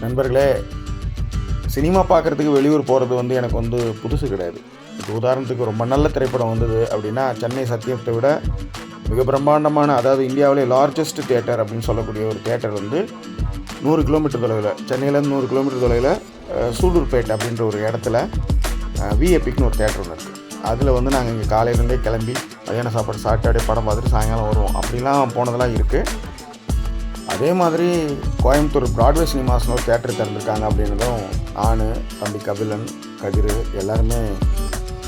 நண்பர்களே சினிமா பார்க்குறதுக்கு வெளியூர் போகிறது வந்து எனக்கு வந்து புதுசு கிடையாது. இப்போ உதாரணத்துக்கு ரொம்ப நல்ல திரைப்படம் வந்தது அப்படின்னா சென்னை சத்தியத்தை விட மிக பிரம்மாண்டமான அதாவது இந்தியாவிலே லார்ஜஸ்ட் தியேட்டர் அப்படின்னு சொல்லக்கூடிய ஒரு தியேட்டர் வந்து நூறு கிலோமீட்டர் தொலைவில் சென்னையிலேருந்து நூறு கிலோமீட்டர் தொலைவில் அஹ், சூலூர்பேட் அப்படின்ற ஒரு இடத்துல விஏபிக்னு ஒரு தேட்டர் ஒன்று இருக்குது அதில் வந்து நாங்கள் இங்கே காலையிலேருந்தே கிளம்பி மதியான சாப்பாடு சாப்பிட்டு அப்படியே படம் பார்த்துட்டு சாயங்காலம் வருவோம். அப்படிலாம் போனதெல்லாம் இருக்குது அதே மாதிரி கோயம்புத்தூர் ப்ராட்வே சினிமாஸ்னு ஒரு தேட்டர் திறந்துருக்காங்க அப்படின்னதும் நான் தம்பி கபிலன் கதிர் எல்லாருமே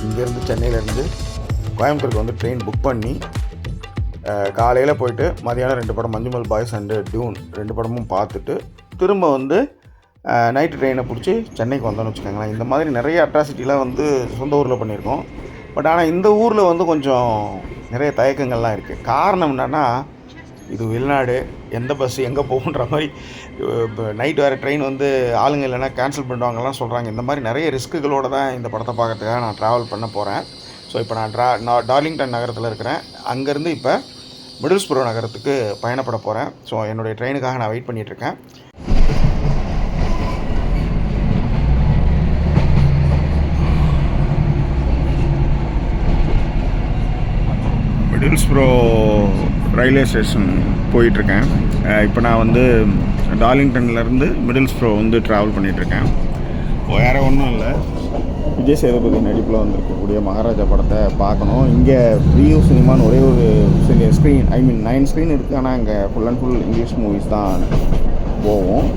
இங்கேருந்து சென்னையிலேருந்து கோயம்புத்தூருக்கு வந்து ட்ரெயின் புக் பண்ணி காலையில் போயிட்டு மதியானம் ரெண்டு படம் மஞ்சுமல் பாய்ஸ் அண்டு டியூன் ரெண்டு படமும் பார்த்துட்டு திரும்ப வந்து நைட்டு ட்ரெயினை பிடிச்சி சென்னைக்கு வந்தோம்னு வச்சுக்கோங்களேன். இந்த மாதிரி நிறைய அட்ராசிட்டிலாம் வந்து சொந்த ஊரில் பண்ணியிருக்கோம். பட் ஆனால் இந்த ஊரில் வந்து கொஞ்சம் நிறைய தயக்கங்கள்லாம் இருக்குது காரணம் என்னென்னா இது வெளிநாடு எந்த பஸ் எங்கே போகுன்ற மாதிரி இப்போ நைட் வேறு ட்ரெயின் வந்து ஆளுங்க இல்லைனா கேன்சல் பண்ணுவாங்கலாம் சொல்கிறாங்க இந்த மாதிரி நிறைய ரிஸ்க்குகளோடு தான் இந்த படத்தை பார்க்கறதுக்காக நான் ட்ராவல் பண்ண போகிறேன் ஸோ இப்போ நான் ட்ரா நான் டார்லிங்டன் நகரத்தில் இருக்கிறேன். அங்கேருந்து இப்போ மிடில்ஸ்புரோ நகரத்துக்கு பயணப்பட போகிறேன் ஸோ என்னுடைய ட்ரெயினுக்காக நான் வெயிட் பண்ணிகிட்ருக்கேன் மிடில்ஸ்புரோ ரயில்வே ஸ்டேஷன் போயிட்டுருக்கேன். இப்போ நான் வந்து டார்லிங்டன்லேருந்து மிடில்ஸ்ப்ரோ வந்து ட்ராவல் பண்ணிகிட்ருக்கேன் வேறு ஒன்றும் இல்லை. விஜய் சேதுபதி நடிப்பில் வந்திருக்கக்கூடிய மகாராஜா படத்தை பார்க்கணும். இங்கே ப்ரீயூ சினிமான்னு ஒரே ஒரு screen I mean nine screen இருக்குது ஆனால் இங்கே full and full English movies தான் போவோம்.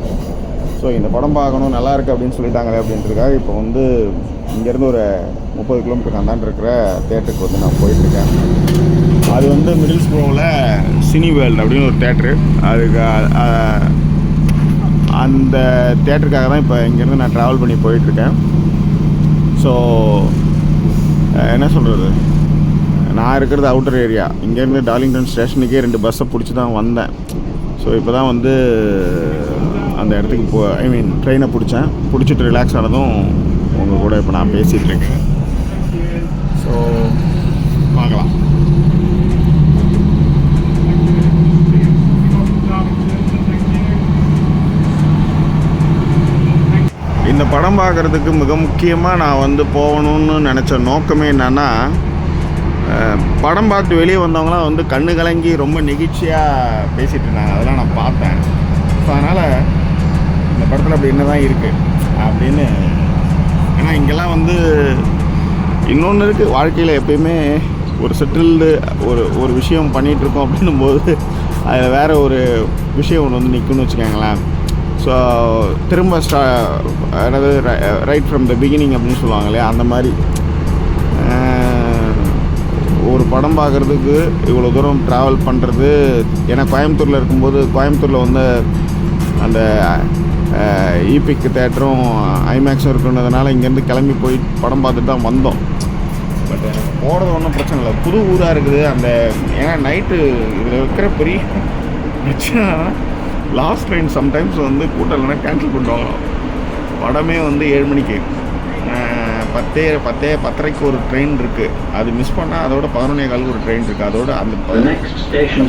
ஸோ இந்த படம் பார்க்கணும். நல்லா இருக்குது அப்படின்னு சொல்லிட்டாங்களே அப்படின்றதுக்காக இப்போ வந்து இங்கேருந்து ஒரு முப்பது கிலோமீட்டருக்கு அந்தாண்டு இருக்கிற தேட்டருக்கு வந்து நான் போயிட்டுருக்கேன். அது வந்து மிடில் ஸ்ப்ரோவில் சினி வேர்ல்டு அப்படின்னு ஒரு தேட்ரு அதுக்கு அந்த தேட்டருக்காக தான் இப்போ இங்கேருந்து நான் ட்ராவல் பண்ணி போயிட்டுருக்கேன். ஸோ என்ன சொல்கிறது நான் இருக்கிறது அவுட்டர் ஏரியா இங்கேருந்து டார்லிங்டன் ஸ்டேஷனுக்கே ரெண்டு பஸ்ஸை பிடிச்சி தான் வந்தேன். ஸோ இப்போ தான் வந்து அந்த இடத்துக்கு போ ஐ மீன் ட்ரெயினை பிடிச்சேன். பிடிச்சிட்டு ரிலாக்ஸ் ஆனதும் உங்கள் கூட இப்போ நான் பேசிகிட்ருக்கேன் ஸோ பார்க்கலாம் இந்த படம் பார்க்குறதுக்கு மிக முக்கியமாக நான் வந்து போகணும்னு நினச்ச நோக்கமே என்னென்னா படம் பார்த்து வெளியே வந்தவங்களாம் வந்து கண்ணு கலங்கி ரொம்ப நெகிழ்ச்சியாக பேசிகிட்டு இருந்தாங்க. அதெல்லாம் நான் பார்த்தேன். ஸோ அதனால் இந்த படத்தில் அப்படி என்ன தான் இருக்குது அப்படின்னு ஏன்னா இங்கெல்லாம் வந்து இன்னொன்று இருக்குது வாழ்க்கையில் எப்பயுமே ஒரு செட்டில்டு ஒரு ஒரு விஷயம் பண்ணிகிட்டு இருக்கோம் அப்படின்னும் போது அதில் வேறு ஒரு விஷயம் ஒன்று வந்து நிற்கும்னு வச்சுக்கோங்களேன். ஸோ திரும்ப ஸ்டா அதாவது ரைட் ஃப்ரம் த பிகினிங் அப்படின்னு சொல்லுவாங்க இல்லையா அந்த மாதிரி. ஒரு படம் பார்க்குறதுக்கு இவ்வளோ தூரம் ட்ராவல் பண்ணுறது ஏன்னா கோயம்புத்தூரில் இருக்கும்போது கோயம்புத்தூரில் வந்து அந்த ஈபிக் தேட்டரும் ஐமேக்ஸும் இருக்குன்றதுனால இங்கேருந்து கிளம்பி போய் படம் பார்த்துட்டு தான் வந்தோம். பட் எனக்கு போகிறது ஒன்றும் பிரச்சனை இல்லை. புது ஊராக இருக்குது. அந்த ஏன்னா நைட்டு இதில் இருக்கிற பெரிய பிரச்சனை லாஸ்ட் ட்ரெயின் சம்டைம்ஸ் வந்து கூட்டம் இல்லைன்னா கேன்சல் பண்ணுவாங்க படமே வந்து ஏழு மணிக்கு. பத்தே பத்தே பத்தரைக்கு ஒரு ட்ரெயின் இருக்குது அது மிஸ் பண்ணால் அதோட பதினொன்னே காலுக்கு ஒரு ட்ரெயின் இருக்குது அதோட அந்த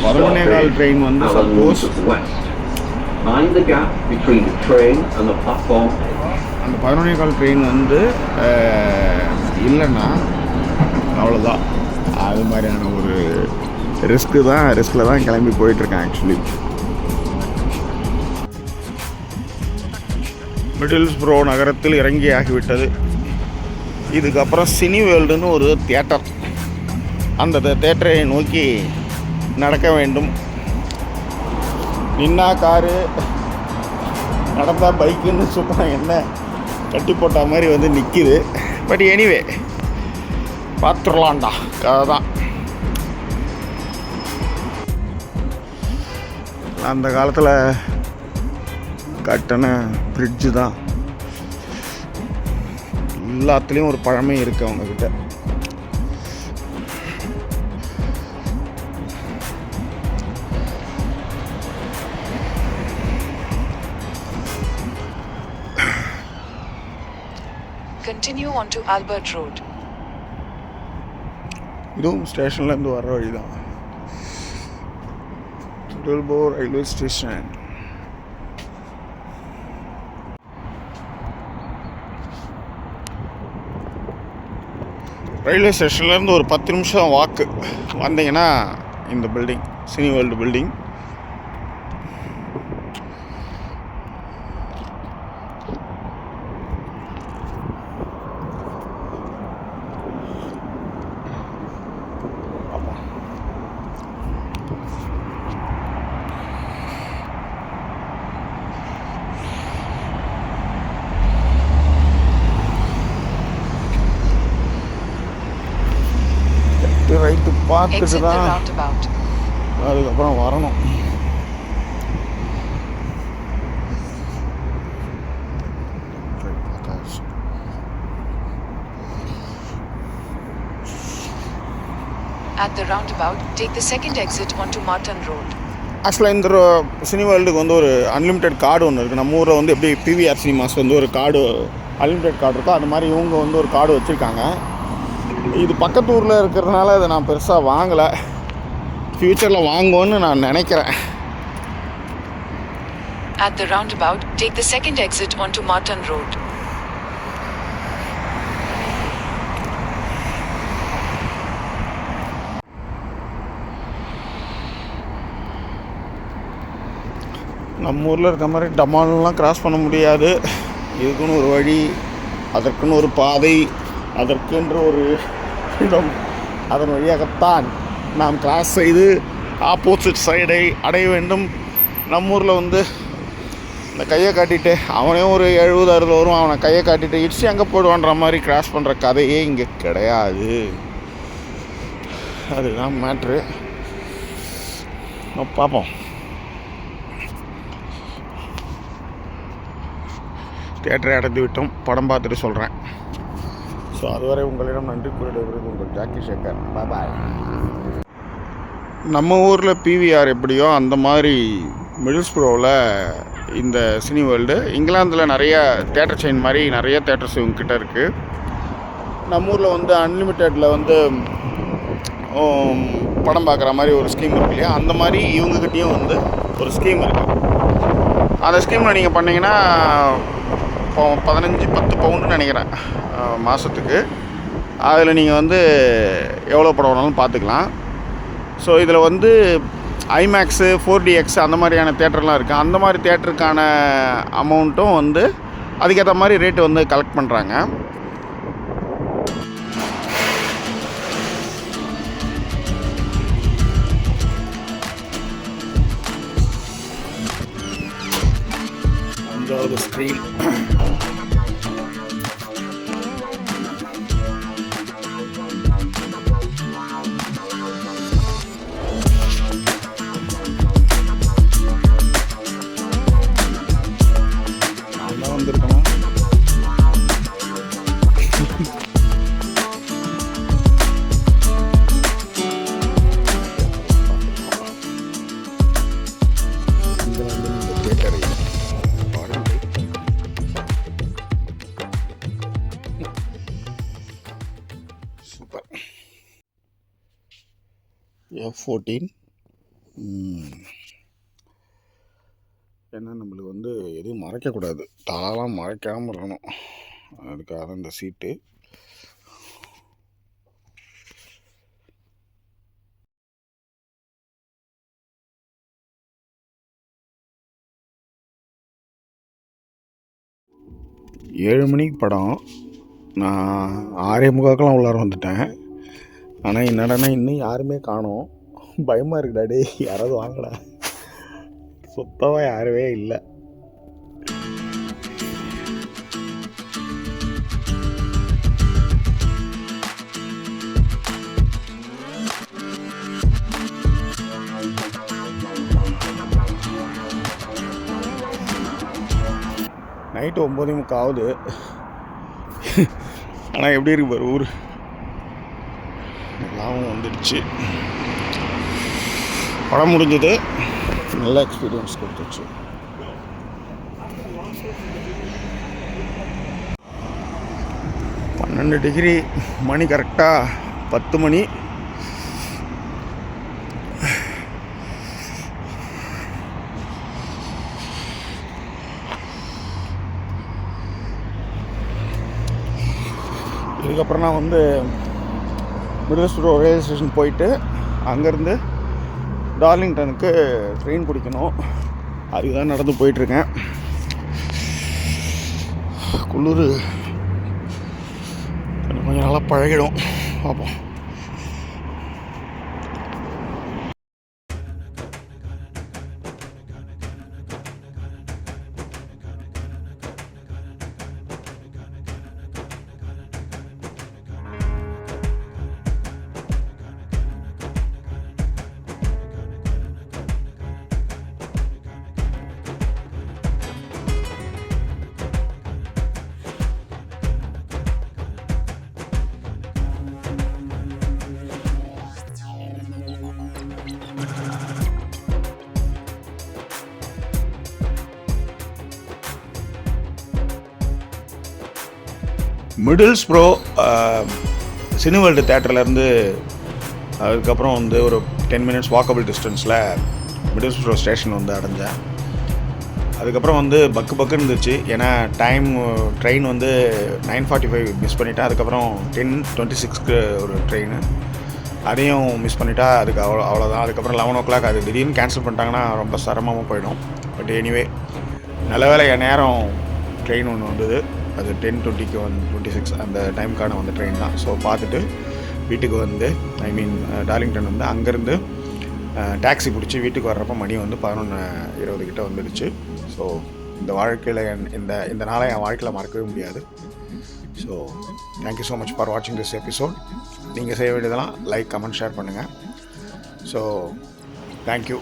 பதினொன்னே கால் ட்ரெயின் வந்து சப்போஸ். அந்த பதினொன்னே கால் ட்ரெயின் வந்து இல்லைன்னா அவ்வளோதான் அது மாதிரியான ஒரு ரிஸ்க்கு தான் ரிஸ்கில் தான் கிளம்பி போயிட்டுருக்கேன் ஆக்சுவலி மிடில்ஸ்ப்ரோ நகரத்தில் இறங்கி ஆகிவிட்டது இதுக்கப்புறம் சினி வேர்ல்டுன்னு ஒரு தியேட்டர். அந்த தேட்டரை நோக்கி நடக்க வேண்டும். நின்னா காரு நடந்தால் பைக்குன்னு சும்மா என்ன? கட்டி போட்ட மாதிரி வந்து நிற்கிது பட் எனிவே பார்த்துடலாம்டா கதை தான் அந்த காலத்தில் கட்டின ஃப்ரிட்ஜு தான். எல்லாத்துலேயும் ஒரு பழமை இருக்குது அவங்கக்கிட்ட Continue on to Albert Road. இதுவும் ஸ்டேஷன்லேருந்து வர வழி தான் டுவெல்போ ரயில்வே ஸ்டேஷன் ரயில்வே ஸ்டேஷன்லேருந்து ஒரு பத்து நிமிஷம் வாக்கு. வந்தீங்கன்னா இந்த building Cineworld building right பார்த்துட்டு Exit the தான். அதுக்கப்புறம் வரணும் At the roundabout, take the second exit onto Martin Road. ஆக்சுவலாக இந்த சினி வேர்ல்டுக்கு வந்து ஒரு அன்லிமிட்டெட் கார்டு ஒன்று இருக்குது நம்ம ஊரில் வந்து எப்படி பிவிஆர் சினிமாஸ் வந்து ஒரு கார்டு அன்லிமிட்டெட் கார்டு இருக்கோ அது மாதிரி இவங்க வந்து ஒரு கார்டு வச்சுருக்காங்க இது பக்கத்து ஊரில் இருக்கிறதுனால அதை நான் பெருசாக வாங்கலை. ஃப்யூச்சரில் வாங்குவோன்னு நான் நினைக்கிறேன். At the roundabout, take the second exit onto Martin Road. நம்ம ஊரில் இருக்க மாதிரி டமால்லாம் கிராஸ் பண்ண முடியாது. இதுக்குன்னு ஒரு வழி அதற்குன்னு ஒரு பாதை அதற்கென்று ஒரு இடம் அதன் வழியாகத்தான் நாம் கிராஸ் செய்து ஆப்போசிட் சைடை அடைய வேண்டும். நம்ம ஊரில் வந்து இந்த கையை காட்டிட்டு அவனே ஒரு எழுபது அறுபது வரும். அவனை கையை காட்டிட்டு இடிச்சு அங்கே போடுவான்ற மாதிரி கிராஸ் பண்ணுற கதையே இங்கே கிடையாது. அதுதான் மேட்ரு பார்ப்போம் தேட்டரை அடைந்து விட்டோம். படம் பார்த்துட்டு சொல்கிறேன் ஸோ அதுவரை உங்களிடம் நன்றி கூறிடுவது உங்கள் ஜாக்கி சேகர். பாய் நம்ம ஊரில் பிவிஆர் எப்படியோ அந்த மாதிரி மிடில்ஸ்ப்ரோவில் இந்த சினி வேர்ல்டு இங்கிலாந்தில் நிறைய தேட்டர் செயின் மாதிரி நிறைய தேட்டர்ஸ் இவங்ககிட்ட இருக்குது நம்ம ஊரில் வந்து அன்லிமிட்டெடில் வந்து படம் பார்க்குற மாதிரி ஒரு ஸ்கீம் இருக்கு இல்லையா? அந்த மாதிரி இவங்ககிட்டயும் வந்து ஒரு ஸ்கீம் இருக்குது அந்த ஸ்கீமில் நீங்கள் பண்ணீங்கன்னா பதினஞ்சு பத்து பவுண்டுன்னு நினைக்கிறேன் மாதத்துக்கு அதில் நீங்கள் வந்து எவ்வளோ படம் வேணாலும் பார்த்துக்கலாம் ஸோ இதில் வந்து ஐமேக்ஸு ஃபோர் டிஎக்ஸ் அந்த மாதிரியான தேட்டர்லாம் இருக்குது அந்த மாதிரி தேட்டருக்கான அமௌண்ட்டும் வந்து அதுக்கேற்ற மாதிரி ரேட்டு வந்து கலெக்ட் பண்ணுறாங்க அஞ்சாவது ஸ்க்ரீன் நான் ஃபோர்டீன் ஏன்னா நம்மளுக்கு வந்து எதுவும் மறைக்கக்கூடாது. தாளாம் மறைக்காமல் இருக்கணும். அதுக்காக இந்த சீட்டு. ஏழு மணிக்கு படம். நான் ஆறே முக்காக்கெல்லாம் உள்ளார வந்துட்டேன். ஆனால் என்னடான்னா இன்னும் யாருமே காணோம். பயமாக இருக்குடா டே யாராவது வாங்கடா. சுத்தமாக யாருமே இல்லை. நைட்டு ஒம்பதே முக்கால் ஆகுது ஆனால் எப்படி இருக்கு பாரு ஊர். எல்லாமும் வந்துடுச்சு. படம் முடிஞ்சது. நல்ல எக்ஸ்பீரியன்ஸ் கொடுத்துச்சு. பன்னெண்டு டிகிரி மணி கரெக்டாக பத்து மணி. இதுக்கப்புறம் நான் வந்து மிடில்ஸ்ப்ரோ ரயில்வே ஸ்டேஷன் போயிட்டு அங்கேருந்து டார்லிங்டனுக்கு ட்ரெயின் பிடிக்கணும். அதுக்கு தான் நடந்து போயிட்டுருக்கேன். குளிர் கொஞ்சம் நல்லா பழகிடும். பார்ப்போம் மிடில்ஸ் ப்ரோ சினிவேர்ல்டு தேட்டர்லேருந்து அதுக்கப்புறம் வந்து ஒரு டென் மினிட்ஸ் வாக்கபிள் டிஸ்டன்ஸில் மிடில்ஸ் ப்ரோ ஸ்டேஷன் வந்து அடைஞ்சேன். அதுக்கப்புறம் வந்து பக்கு பக்குன்னு இருந்துச்சு. ஏன்னா டைம் ட்ரெயின் வந்து நைன் ஃபார்ட்டி ஃபைவ் மிஸ் பண்ணிட்டேன். அதுக்கப்புறம் டென் டுவெண்ட்டி சிக்ஸ்க்கு ஒரு ட்ரெயின் அதையும் மிஸ் பண்ணிட்டா அதுக்கு அவ்வளோ அவ்வளோதான் அதுக்கப்புறம் லெவன் ஓ கிளாக் அது திடீர்னு கேன்சல் பண்ணிட்டாங்கன்னா ரொம்ப சிரமமாக போயிடும். பட் எனிவே நல்ல வேளை என் நேரம் ட்ரெயின் ஒன்று வந்தது. அது டென் டுவெண்ட்டிக்கு ஒன் டுவெண்ட்டி சிக்ஸ் அந்த டைமுக்கான வந்து ட்ரெயின் தான். ஸோ பார்த்துட்டு வீட்டுக்கு வந்து ஐ மீன் டார்லிங்டன் வந்து அங்கேருந்து டாக்ஸி பிடிச்சி வீட்டுக்கு வர்றப்போ மணி வந்து பதினொன்று இருபது கிட்ட வந்துடுச்சு. ஸோ இந்த வாழ்க்கையில் என் இந்த இந்த நாளை என் வாழ்க்கையில் மறக்கவே முடியாது. So thank you so much for வாட்சிங் திஸ் எபிசோட் நீங்கள் செய்ய வேண்டியதெல்லாம் லைக் கமெண்ட் ஷேர் பண்ணுங்கள் ஸோ தேங்க்யூ